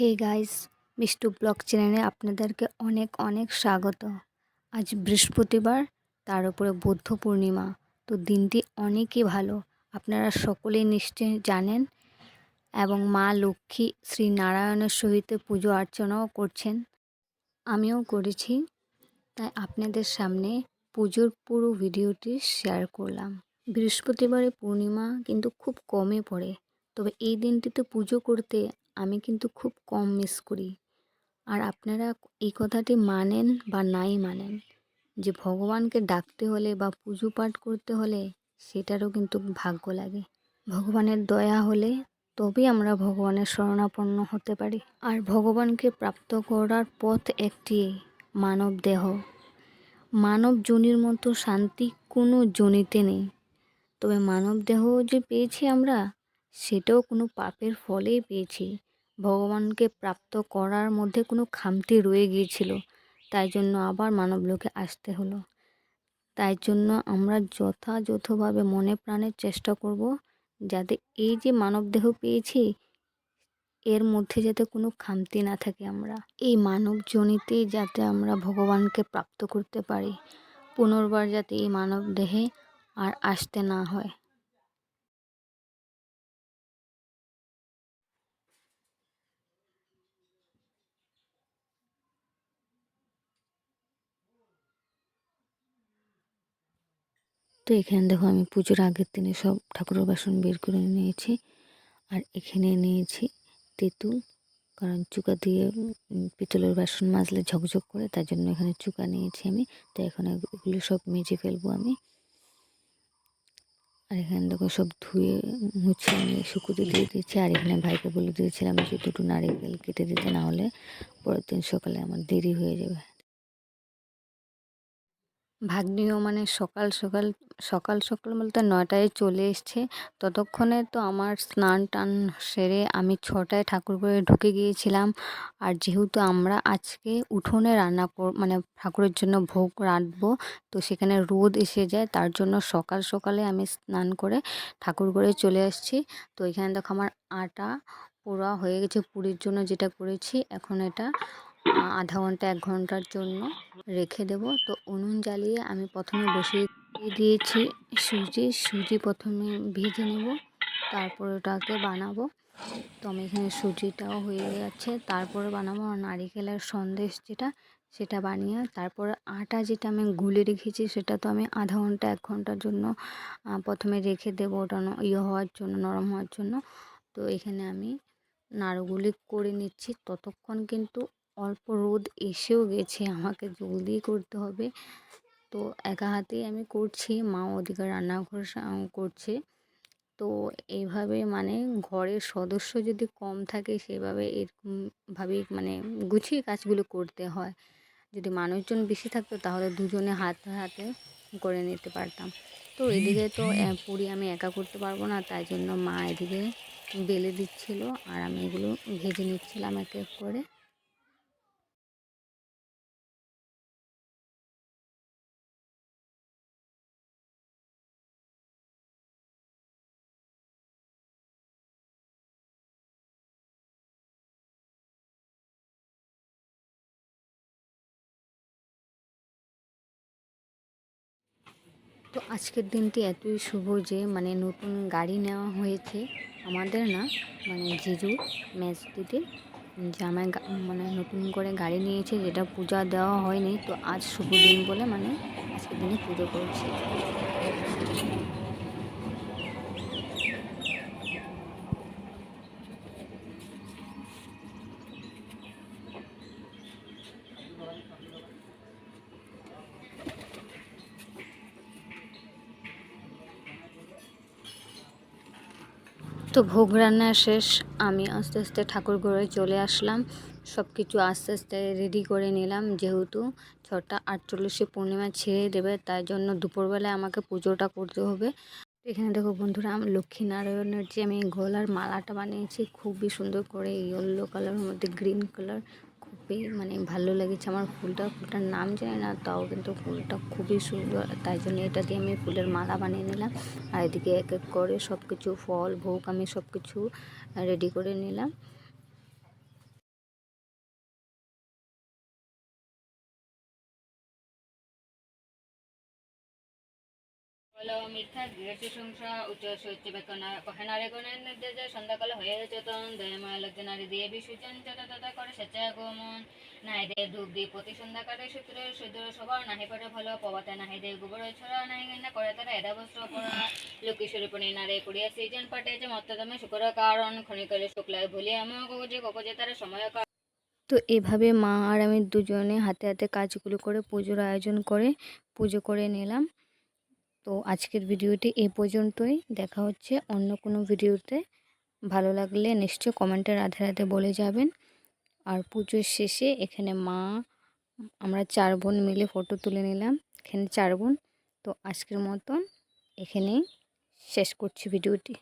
Hey guys, Mishtu blog চ্যানেলে আপনাদেরকে অনেক অনেক স্বাগত। আজ বৃহস্পতিবার, তার উপরে বৌদ্ধ পূর্ণিমা। তো দিনটি অনেকই ভালো, আপনারা সকলেই নিশ্চয়ই জানেন। এবং মা লক্ষ্মী শ্রী নারায়ণের সহিত পুজো অর্চনাও করছেন। আমিও করেছি, তাই আপনাদের সামনে পুজোর পুরো ভিডিওটি শেয়ার করলাম। বৃহস্পতিবারে পূর্ণিমা কিন্তু খুব কমে পড়ে, তবে এই দিনটিতে পুজো করতে আমি কিন্তু খুব কম মিস করি। আর আপনারা এই কথাটি মানেন বা নাই মানেন, যে ভগবানকে ডাকতে হলে বা পুজো পাঠ করতে হলে সেটারও কিন্তু ভাগ্য লাগে। ভগবানের দয়া হলে তবেই আমরা ভগবানের শরণাপন্ন হতে পারি। আর ভগবানকে প্রাপ্ত করার পথ একটি মানব দেহ। মানব জনির মতো শান্তি কোনো জনিতে নেই। তবে মানব দেহ যে পেয়েছি আমরা, সেটাও কোনো পাপের ফলেই পেয়েছি। ভগবানকে প্রাপ্ত করার মধ্যে কোনো খামতি রয়ে গিয়েছিল। তাই জন্য আবার মানবলোকে আসতে হলো। তাই জন্য আমরা যথাযথভাবে মনে প্রাণের চেষ্টা করব যাতে এই যে মানব দেহ পেয়েছি, এর মধ্যে যাতে কোনো খামতি না থাকে আমরা। এই মানব জনিতেই যাতে আমরা ভগবানকে প্রাপ্ত করতে পারি, পুনর্বার যাতে এই মানব দেহে আর আসতে না হয়। তো এখানে দেখো আমি পুজোর আগের দিনে সব ঠাকুরের বাসন বের করে নিয়েছি। আর এখানে নিয়েছি তেঁতুল, কারণ চুকা দিয়ে পিতলের বাসন মাজলে ঝকঝক করে, তার জন্য এখানে চুকা নিয়েছি আমি। তো এখন এগুলো সব মেজে ফেলব আমি। আর এখানে দেখো সব ধুয়ে, মুছে আমি শুকুতে দিয়ে দিয়েছি। আর এখানে ভাইকে বলে দিয়েছিলাম যে দুটো নারিকেল কেটে দিতে, না হলে পরের দিন সকালে আমার দেরি হয়ে যাবে। ভাগ্নিও মানে সকাল সকাল সকাল সকাল বলতে নয়টায় চলে এসছে। ততক্ষণে তো আমার স্নান টান সেরে আমি ছটায় ঠাকুর ঘরে ঢুকে গিয়েছিলাম। আর যেহেতু আমরা আজকে উঠোনে রান্না কর মানে ঠাকুরের জন্য ভোগ রাঁধবো, তো সেখানে রোদ এসে যায়, তার জন্য সকাল সকালে আমি স্নান করে ঠাকুর ঘরে চলে আসছি। তো এখানে দেখো আমার আটা পোড়া হয়ে গেছে পুরীর জন্য যেটা করেছি। এখন এটা আধা ঘণ্টা, এক ঘণ্টার জন্য রেখে দেব। তো উনুন জ্বালিয়ে আমি প্রথমে বসিয়ে দিয়েছি সুজি। সুজি প্রথমে ভেজে নেব, তারপর ওটাকে বানাবো। তো আমি এখানে সুজিটাও হয়ে যাচ্ছে তারপরে বানাবো নারিকেলের সন্দেশ যেটা, সেটা বানিয়ে, তারপর আটা যেটা আমি গুলে রেখেছি, সেটা তো আমি আধা ঘণ্টা, এক ঘণ্টার জন্য প্রথমে রেখে দেবো ওটা ইয়ে হওয়ার জন্য, নরম হওয়ার জন্য। তো এখানে আমি নাড়ুগুলি করে নিচ্ছি। ততক্ষণ কিন্তু অল্প রোদ এসেও গেছে, আমাকে জলদি করতে হবে। তো একা হাতেই আমি করছি, মা ওদিকে রান্নাঘর করছে। তো এইভাবে মানে ঘরের সদস্য যদি কম থাকে, সেভাবে এরকমভাবেই মানে গুছিয়ে কাজগুলো করতে হয়। যদি মানুষজন বেশি থাকতো, তাহলে দুজনে হাতে হাতে করে নিতে পারতাম। তো এদিকে তো পুরি আমি একা করতে পারব না, তাই জন্য মা এদিকে বেলে দিচ্ছিল, আর আমি এগুলো ভেজে নিচ্ছিলাম এক এক করে। তো আজকের দিনটি এতই শুভ যে মানে নতুন গাড়ি নেওয়া হয়েছে আমাদের না মানে জিজু ম্যাচটিতে জামাই মানে নতুন করে গাড়ি নিয়েছে, যেটা পূজা দেওয়া হয়নি, তো আজ শুভ দিন বলে মানে আজকের দিনে পুজো করছে। তো ভোগ রান্না শেষ। আমি আস্তে আস্তে ঠাকুর ঘরে চলে আসলাম। সব কিছু আস্তে আস্তে রেডি করে নিলাম। যেহেতু ছটা আটচল্লিশে পূর্ণিমা ছেড়ে দেবে, তাই জন্য দুপুরবেলায় আমাকে পুজোটা করতে হবে। এখানে দেখো বন্ধুরা, আমি লক্ষ্মীনারায়ণের যে আমি গলার মালাটা বানিয়েছি, খুবই সুন্দর করে ইয়েলো কালারের মধ্যে গ্রিন কালার খুবই মানে ভালো লেগেছে আমার ফুলটা। ফুলটার নাম জানি না, তাও কিন্তু ফুলটা খুবই সুন্দর। তাই জন্য এটা দিয়ে আমি ফুলের মালা বানিয়ে নিলাম। আর এদিকে এক এক করে সব কিছু ফল, ভোগ আমি সব কিছু রেডি করে নিলাম। মিথ্যা সংখ্যা উচ্চ সূচ্য বেকনা কহে নারীগণের নির্দেশে সন্ধ্যাকাল হয়ে চেতন দয়াময় নারী দিয়ে বিসর্জন যত করে স্বেচ্ছা আগমন। নাহি দে ধূপ দিয়ে প্রতি সন্ধ্যাকালে সূত্রে সুদূর সবার নাহি পড়ে ভালো পবাতে, নাহি দে গোবর ছড়া, নাহি গেন্দা করে তারা এদা বস্ত্র পরা। লোকেশ্বরী নারে কুড়িয়া সৃজন পাটে যে মত্তদমে শুকর কারণ খনিকলে শুক্লায় ভুলিয়া আমা কগজে কগজে তারা সময় তো এভাবে মা আর আমি দুজনে হাতে হাতে কাজগুলো করে পুজোর আয়োজন করে পুজো করে নিলাম। তো আজকের ভিডিওটি এই পর্যন্তই। দেখা হচ্ছে অন্য কোনো ভিডিওতে। ভালো লাগলে নিশ্চয় কমেন্টের রাধে রাধে বলে যাবেন। আর পুজোর শেষে এখানে মা, আমরা চার বোন মিলে ফটো তুলে নিলাম। এখানে চার বোন। তো আজকের মতন এখানেই শেষ করছি ভিডিওটি।